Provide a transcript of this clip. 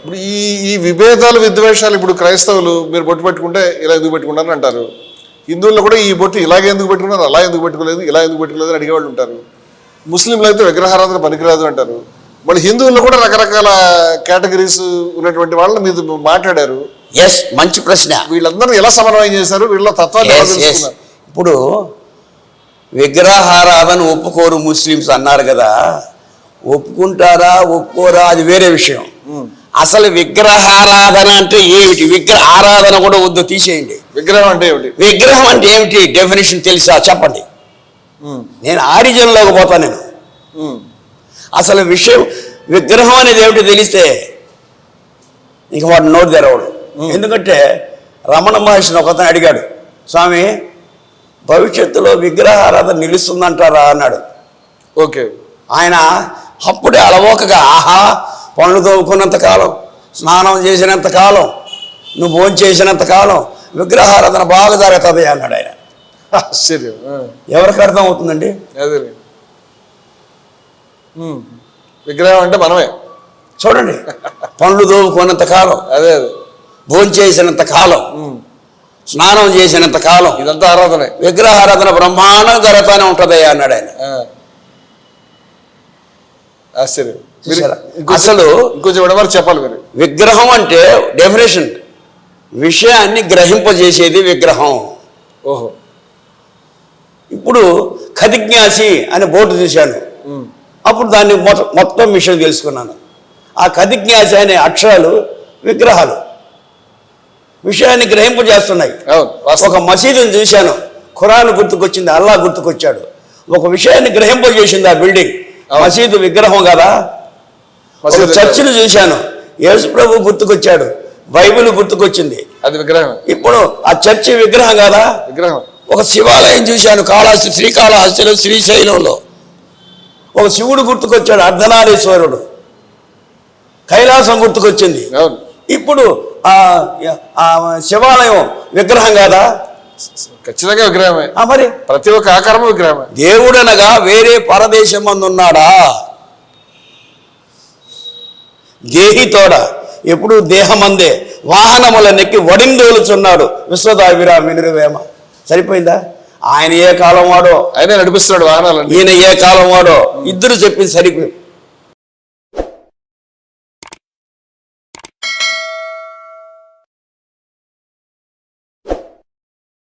ఇప్పుడు ఈ ఈ విభేదాలు విద్వేషాలు ఇప్పుడు క్రైస్తవులు మీరు బొట్టు పెట్టుకుంటే ఇలా ఎందుకు పెట్టుకుంటారని అంటారు? హిందువుల్లో కూడా ఈ బొట్టు ఇలాగే ఎందుకు పెట్టుకున్నారు అలా ఎందుకు పెట్టుకోలేదు ఇలా ఎందుకు పెట్టుకోలేదు అని అడిగేవాళ్ళు ఉంటారు. ముస్లింలు అయితే విగ్రహారాధన పనికిరాదు అంటారు. మళ్ళీ హిందువుల్లో కూడా రకరకాల కేటగిరీస్ ఉన్నటువంటి వాళ్ళని మీరు మాట్లాడారు. ఎస్ మంచి ప్రశ్న. వీళ్ళందరూ ఎలా సమన్వయం చేశారు? వీళ్ళ తత్వాన్ని ఇప్పుడు విగ్రహారాధన ఒప్పుకోరు ముస్లిమ్స్ అన్నారు కదా. ఒప్పుకుంటారా ఒప్పుకోరా అది వేరే విషయం. అసలు విగ్రహారాధన అంటే ఏమిటి? విగ్రహ ఆరాధన కూడా వద్దు తీసేయండి. విగ్రహం అంటే ఏమిటి? విగ్రహం అంటే ఏమిటి? డెఫినేషన్ తెలుసా? చెప్పండి. నేను ఆరిజిన్లోకి పోతా నేను. అసలు విషయం విగ్రహం అనేది ఏమిటి తెలిస్తే ఇంక వాడు నోటు తెరవడు. ఎందుకంటే రమణ మహర్షిని ఒకతను అడిగాడు స్వామి భవిష్యత్తులో విగ్రహారాధన నిలుస్తుందంటారా? అన్నాడు. ఓకే. ఆయన అప్పుడే అలవోకగా ఆహా పనులు తోముకున్నంత కాలం స్నానం చేసినంత కాలం నువ్వు భోజనం చేసినంత కాలం విగ్రహారాధన బాగా జరుగుతుంది అన్నాడు ఆయన. ఆశ్చర్యం. ఎవరికి అర్థం అవుతుందండి విగ్రహం అంటే మనమే. చూడండి పనులు తోముకున్నంత కాలం అదే అదే. భోజనం చేసినంత కాలం స్నానం చేసినంత కాలం ఇదంతా ఆరాధనే. విగ్రహారాధన బ్రహ్మాండంగా జరుగుతూనే ఉంటుందయ్యా అన్నాడు ఆయన. ఆశ్చర్యం. అసలు ఇంకొంచెం విడమరి చెప్పాలి మీరు. విగ్రహం అంటే డెఫినేషన్ విషయాన్ని గ్రహింపజేసేది విగ్రహం. ఓహో. ఇప్పుడు కదిజ్ఞాసి అనే బోర్డు చూశాను అప్పుడు దాన్ని మొత్తం విషయం తెలుసుకున్నాను. ఆ కదిజ్ఞాసి అనే అక్షరాలు విగ్రహాలు. విషయాన్ని గ్రహింపజేస్తున్నాయి. ఒక మసీదుని చూశాను. ఖురాన్ గుర్తుకొచ్చింది అల్లా గుర్తుకొచ్చాడు. ఒక విషయాన్ని గ్రహింపజేసింది ఆ బిల్డింగ్. మసీదు విగ్రహం కదా? చర్చిని చూశాను. యేసు ప్రభు గుర్తుకొచ్చాడు. బైబిల్ గుర్తుకొచ్చింది. అది విగ్రహం. ఇప్పుడు ఆ చర్చి విగ్రహం కదా? విగ్రహం. ఒక శివాలయం చూశాను కాళహస్తి శ్రీకాళహస్తిలో శ్రీశైలంలో ఒక శివుడు గుర్తుకొచ్చాడు అర్ధనారీశ్వరుడు. కైలాసం గుర్తుకొచ్చింది. ఇప్పుడు ఆ ఆ శివాలయం విగ్రహం కాదా? ఖచ్చితంగా విగ్రహమే. మరి? ప్రతి ఒక్క ఆకారము విగ్రహమే. దేవుడనగా వేరే పరదేశం మందు ఉన్నాడా దేహితోడ ఎప్పుడు దేహమందే. వాహనముల నెక్కి వడిందోలుచున్నాడు విశ్వదాభిరామి నిర్వేమ. సరిపోయిందా? ఆయన ఏ కాలం వాడో? ఆయనే నడిపిస్తున్నాడు వాహనాలన్నీ. ఈయన ఏ కాలం వాడో? ఇద్దరు చెప్పింది సరిపోయి